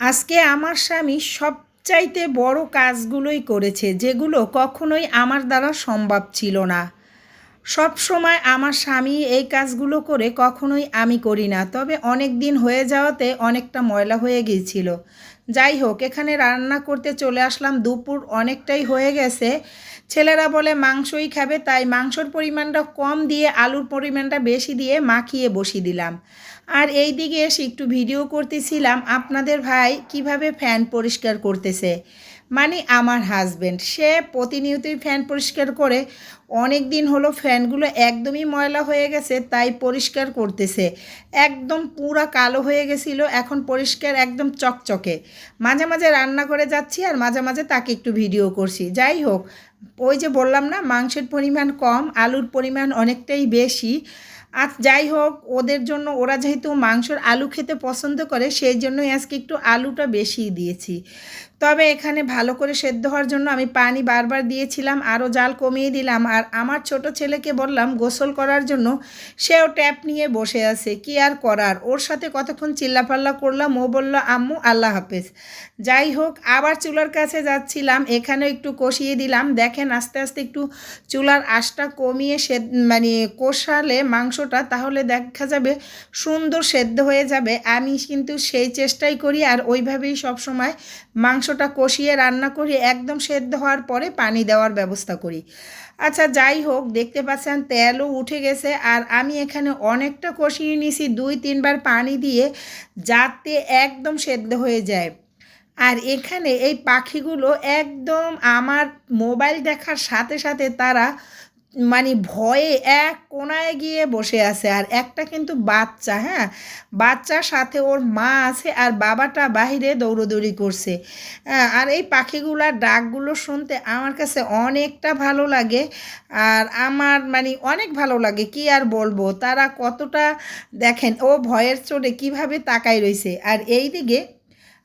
আজকে আমার স্বামী সবচাইতে বড় কাজগুলোই করেছে যেগুলো কখনোই আমার দ্বারা সম্ভব ছিল না। সব সময় আমার স্বামী এই কাজগুলো করে কখনোই আমি করি না। তবে অনেক দিন হয়ে যাওয়াতে অনেকটা ময়লা হয়ে গিয়েছিল। যাই হোক, এখানে রান্না করতে চলে আসলাম। দুপুর অনেকটাই হয়ে গেছে। ছেলেরা বলে মাংসই খাবে, তাই মাংসর পরিমাণটা কম দিয়ে আলুর পরিমাণটা বেশি দিয়ে মাখিয়ে বসিয়ে দিলাম। আর এই দিকে এসে একটু ভিডিও করতেছিলাম। আপনাদের ভাই কীভাবে ফ্যান পরিষ্কার করতেছে? মানে আমার হাজবেন্ড সে প্রতিনিয়তই ফ্যান পরিষ্কার করে। অনেক দিন হলো ফ্যানগুলো একদমই ময়লা হয়ে গেছে, তাই পরিষ্কার করতেছে। একদম পুরা কালো হয়ে গেছিল, এখন পরিষ্কার একদম চকচকে। মাঝে মাঝে রান্না করে যাচ্ছি আর মাঝে মাঝে তাকে একটু ভিডিও করছি। যাই হোক, ওই যে বললাম না, মাংসের পরিমাণ কম, আলুর পরিমাণ অনেকটাই বেশি। আর যাই হোক, ওদের জন্য ওরা যেহেতু মাংসর আলু খেতে পছন্দ করে, সেই জন্যই আজকে একটু আলুটা বেশি দিয়েছি। তবে এখানে ভালো করে সেদ্ধ হওয়ার জন্য আমি পানি বারবার দিয়েছিলাম, আরও জাল কমিয়ে দিলাম আর আমার ছোট ছেলেকে বললাম গোসল করার জন্য সেও ট্যাপ নিয়ে বসে আছে, কি আর করার? ওর সাথে কতক্ষণ চিল্লাপাল্লা করলাম, ও বলল, আম্মু, আল্লাহ হাফেজ। যাই হোক, আবার চুলার কাছে যাচ্ছিলাম এখানেও একটু কষিয়ে দিলাম, দেখেন আস্তে আস্তে একটু চুলার আঁশটা কমিয়ে সে মানে কষালে মাংসটা, তাহলে দেখা যাবে সুন্দর সেদ্ধ হয়ে যাবে। আমি কিন্তু সেই চেষ্টাই করি আর ওইভাবেই সবসময় মাংসটা কষিয়ে রান্না করি, একদম সেদ্ধ হওয়ার পরে পানি দেওয়ার ব্যবস্থা করি। আচ্ছা যাই হোক, দেখতে পাচ্ছেন তেলও উঠে গেছে আর আমি এখানে অনেকটা কষিয়ে নিয়েছি দুই তিনবার পানি দিয়ে যাতে একদম সেদ্ধ হয়ে যায়। আর এখানে এই পাখিগুলো একদম আমার মোবাইল দেখার সাথে সাথে তারা মানে ভয়ে এক কোনায় গিয়ে বসে আছে। আর একটা কিন্তু বাচ্চা হ্যাঁ? বাচ্চার সাথে ওর মা আছে আর বাবাটা বাহিরে দৌড়োদৌড়ি করছে। হ্যাঁ, আর এই পাখিগুলার ডাকগুলো শুনতে আমার কাছে অনেকটা ভালো লাগে। আর আমার মানে অনেক ভালো লাগে কি আর বলব? তারা কতটা দেখেন ও ভয়ের চোটে কীভাবে তাকাই রয়েছে। আর এই দিকে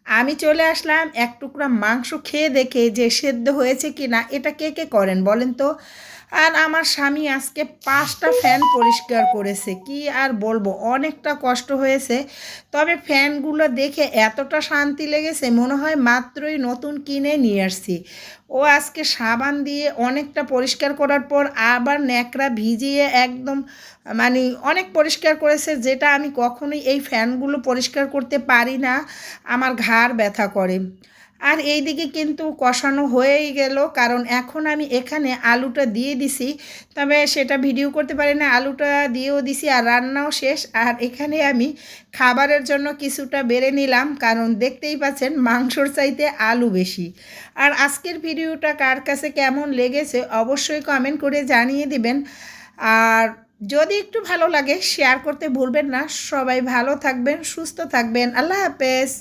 আমি চলে আসলাম, এক টুকরা মাংস খেয়ে দেখে যে সেদ্ধ হয়েছে কি না এটা কে কে করেন বলেন তো? আর আমার স্বামী আজকে পাঁচটা ফ্যান পরিষ্কার করেছে, কি আর বলব, অনেকটা কষ্ট হয়েছে। তবে ফ্যানগুলো দেখে এতটা শান্তি লেগেছে, মনে হয় মাত্রই নতুন কিনে নিয়ে আসছি। ও আজকে সাবান দিয়ে অনেকটা পরিষ্কার করার পর আবার ন্যাকড়া ভিজিয়ে একদম মানে অনেক পরিষ্কার করেছে, যেটা আমি কখনোই এই ফ্যানগুলো পরিষ্কার করতে পারি না। আমার ঘাড় ব্যথা করে। আর এই দিকে কিন্তু কষানো হয়েই গেল, কারণ এখন আমি এখানে আলুটা দিয়ে দিছি। তবে সেটা ভিডিও করতে পারি না, আলুটা দিয়েও দিছি আর রান্নাও শেষ। আর এখানে আমি খাবারের জন্য কিছুটা বেড়ে নিলাম, কারণ দেখতেই পাচ্ছেন মাংসর চাইতে আলু বেশি। আর আজকের ভিডিওটা কার কাছে কেমন লেগেছে অবশ্যই কমেন্ট করে জানিয়ে দিবেন। আর যদি একটু ভালো লাগে শেয়ার করতে ভুলবেন না। সবাই ভালো থাকবেন, সুস্থ থাকবেন। আল্লাহ হাফেজ।